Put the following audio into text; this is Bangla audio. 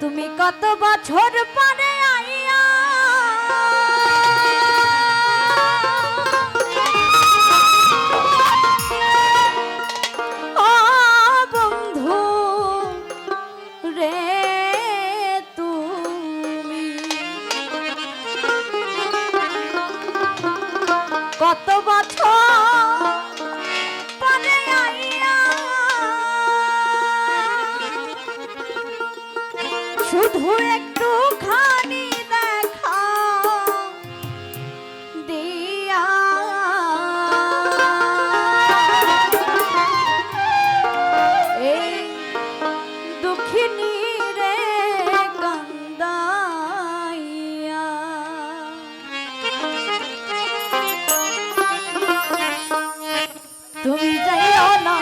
তুমি কত বছর পরে তুমি যাইও না।